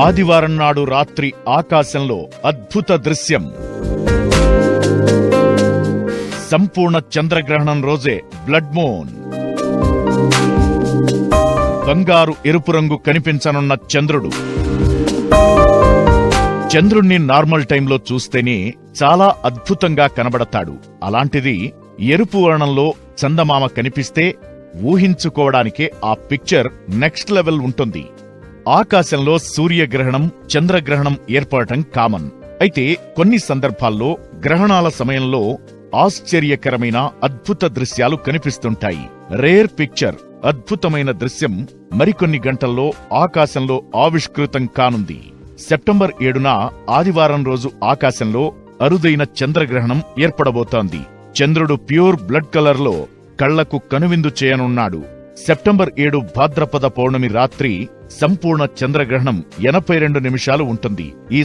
ఆదివారం నాడు రాత్రి ఆకాశంలో అద్భుత దృశ్యం. సంపూర్ణ చంద్రగ్రహణం రోజే బ్లడ్ మూన్. బంగారు ఎరుపు రంగు కనిపించనున్న చంద్రుడు. చంద్రుణ్ణి నార్మల్ టైంలో చూస్తేనే చాలా అద్భుతంగా కనబడతాడు. అలాంటిది ఎరుపు వర్ణంలో చందమామ కనిపిస్తే ఊహించుకోవడానికే ఆ పిక్చర్ నెక్స్ట్ లెవెల్ ఉంటుంది. ఆకాశంలో సూర్యగ్రహణం చంద్రగ్రహణం ఏర్పడటం కామన్. అయితే కొన్ని సందర్భాల్లో గ్రహణాల సమయంలో ఆశ్చర్యకరమైన అద్భుత దృశ్యాలు కనిపిస్తుంటాయి. రేర్ పిక్చర్ అద్భుతమైన దృశ్యం మరికొన్ని గంటల్లో ఆకాశంలో ఆవిష్కృతం కానుంది. సెప్టెంబర్ ఏడున ఆదివారం రోజు ఆకాశంలో అరుదైన చంద్రగ్రహణం ఏర్పడబోతోంది. చంద్రుడు ప్యూర్ బ్లడ్ కలర్లో కళ్ళకు కనువిందు చేయనున్నాడు. సెప్టెంబర్ ఏడు భాద్రపద పౌర్ణమి రాత్రి సంపూర్ణ చంద్రగ్రహణం ఎనభై రెండు నిమిషాలు ఉంటుంది. ఈ